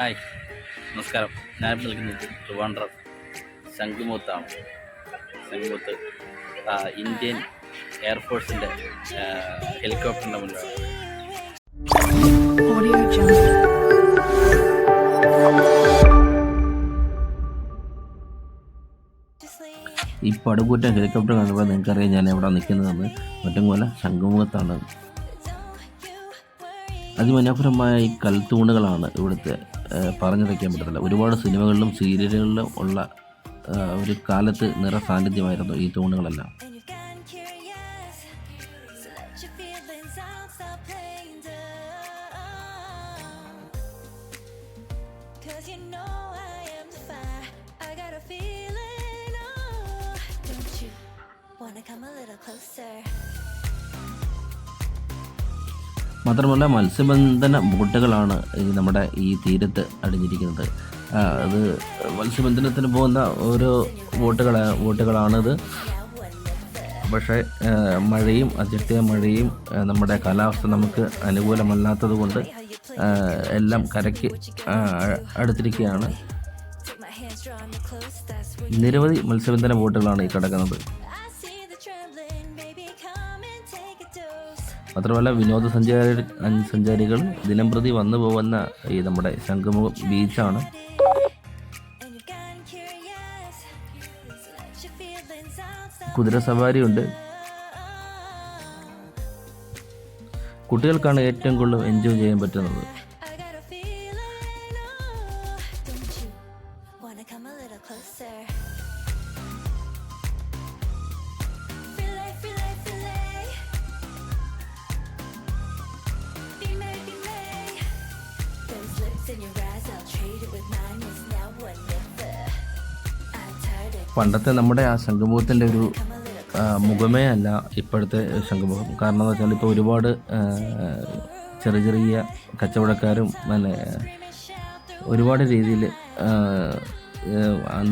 Hi. നമസ്കാരം. ഞാൻ നൽകുന്നത് ട്രിവാൻഡ്രം ശംഖുമുത്താണ്. ശംഖുമുത്ത് ഇന്ത്യൻ എയർഫോഴ്സിന്റെ ഹെലികോപ്റ്ററിന്റെ മുന്നിലാണ്. ഈ പടുകൂറ്റ ഹെലികോപ്റ്റർ കാണുമ്പോൾ നിങ്ങൾക്കറിയാം ഞാൻ എവിടെ നിൽക്കുന്നതെന്ന്. ഒറ്റങ്ങോല ശംഖുമുഖത്താണ് അതിമനോഹരമായ ഈ കൽത്തൂണുകളാണ് ഇവിടുത്തെ പറഞ്ഞു വയ്ക്കാൻ പറ്റത്തില്ല. ഒരുപാട് സിനിമകളിലും സീരിയലുകളിലും ഉള്ള ഒരു കാലത്ത് നിറ സാന്നിധ്യമായിരുന്നു ഈ തൂണുകളെല്ലാം. Come a little closer. മാത്രമല്ല മത്സ്യബന്ധന ബോട്ടുകളാണ് ഈ നമ്മുടെ ഈ തീരത്ത് അടിഞ്ഞിരിക്കുന്നത് അത് മത്സ്യബന്ധനത്തിന് പോകുന്ന ഓരോ ബോട്ടുകളാ ബോട്ടുകളാണിത്. പക്ഷേ മഴയും അതിർത്തിയ മഴയും നമ്മുടെ കാലാവസ്ഥ നമുക്ക് അനുകൂലമല്ലാത്തത് കൊണ്ട് എല്ലാം കരയ്ക്ക് അടുത്തിരിക്കുകയാണ്. നിരവധി മത്സ്യബന്ധന ബോട്ടുകളാണ് ഈ കിടക്കുന്നത്. മാത്രമല്ല വിനോദസഞ്ചാരി സഞ്ചാരികൾ ദിനം പ്രതി വന്നു പോകുന്ന ഈ നമ്മുടെ ശംഖുമുഖം ബീച്ചാണ്. കുതിര സവാരി ഉണ്ട് കുട്ടികൾക്കാണ് ഏറ്റവും കൂടുതൽ എൻജോയ് ചെയ്യാൻ പറ്റുന്നത്. പണ്ടത്തെ നമ്മുടെ ആ ശംഖുമുഖത്തിന്റെ ഒരു മുഖമേ അല്ല ഇപ്പോഴത്തെ ശംഖുമുഖം. കാരണം എന്ന് വെച്ചാൽ ഇപ്പോൾ ഒരുപാട് ചെറിയ ചെറിയ കച്ചവടക്കാരും നല്ല ഒരുപാട് രീതിയിൽ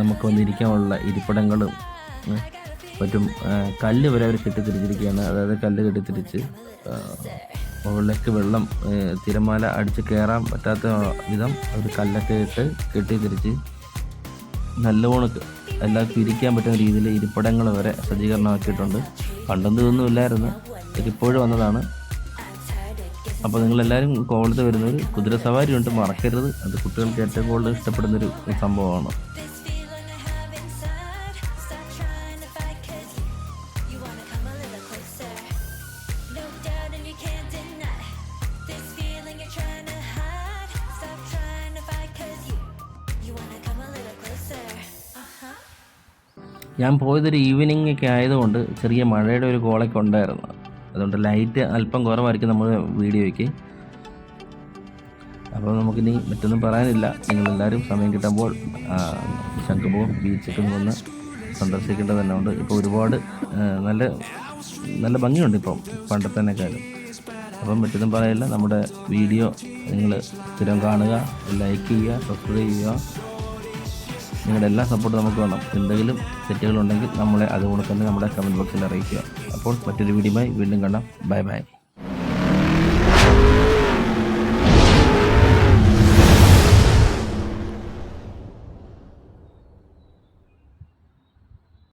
നമുക്ക് വന്നിരിക്കാനുള്ള ഇരിപ്പിടങ്ങളും മറ്റും കല്ല് വരെ അവർ കെട്ടിത്തിരിച്ചിരിക്കുകയാണ്. അതായത് കല്ല് കെട്ടിത്തിരിച്ച് മുകളിലേക്ക് വെള്ളം തിരമാല അടിച്ച് കയറാൻ പറ്റാത്ത വിധം അവർ കല്ലൊക്കെ ഇട്ട് കെട്ടിത്തിരിച്ച് നല്ലവണ്ണം എല്ലാവർക്കും ഇരിക്കാൻ പറ്റുന്ന രീതിയിൽ ഇരിപ്പിടങ്ങൾ വരെ സജ്ജീകരണമാക്കിയിട്ടുണ്ട്. പണ്ടൊന്നും ഇതൊന്നും ഇല്ലായിരുന്നു. ഇതിപ്പോഴും വന്നതാണ്. അപ്പോൾ നിങ്ങളെല്ലാവരും കോവളത്ത് വരുന്നൊരു കുതിര സവാരി ഉണ്ട് മറക്കരുത്. അത് കുട്ടികൾക്ക് ഏറ്റവും കൂടുതൽ ഇഷ്ടപ്പെടുന്നൊരു സംഭവമാണ്. ഞാൻ പോയതൊരു ഈവനിങ് ഒക്കെ ആയതുകൊണ്ട് ചെറിയ മഴയുടെ ഒരു കോളൊക്കെ ഉണ്ടായിരുന്നു. അതുകൊണ്ട് ലൈറ്റ് അല്പം കുറവായിരിക്കും നമ്മുടെ വീഡിയോയ്ക്ക്. അപ്പോൾ നമുക്കിനി മറ്റൊന്നും പറയാനില്ല. നിങ്ങളെല്ലാവരും സമയം കിട്ടുമ്പോൾ ശംഖുമോ ബീച്ചൊക്കെ ഒന്ന് സന്ദർശിക്കേണ്ടത് തന്നെ ഉണ്ട് ഇപ്പോൾ ഒരുപാട് നല്ല നല്ല ഭംഗിയുണ്ട് ഇപ്പം പണ്ടത്തേനേക്കാളും. അപ്പം മറ്റൊന്നും പറയില്ല. നമ്മുടെ വീഡിയോ നിങ്ങൾ സ്ഥിരം കാണുക ലൈക്ക് ചെയ്യുക സബ്സ്ക്രൈബ് ചെയ്യുക. നിങ്ങളുടെ എല്ലാ സപ്പോർട്ടും നമുക്ക് വേണം. എന്തെങ്കിലും തെറ്റുകളുണ്ടെങ്കിൽ നമ്മളെ അതുകൊണ്ട് തന്നെ നമ്മുടെ കമന്റ് ബോക്സിൽ അറിയിക്കുക. അപ്പോൾ മറ്റൊരു വീഡിയോയുമായി വീണ്ടും കാണാം. Bye bye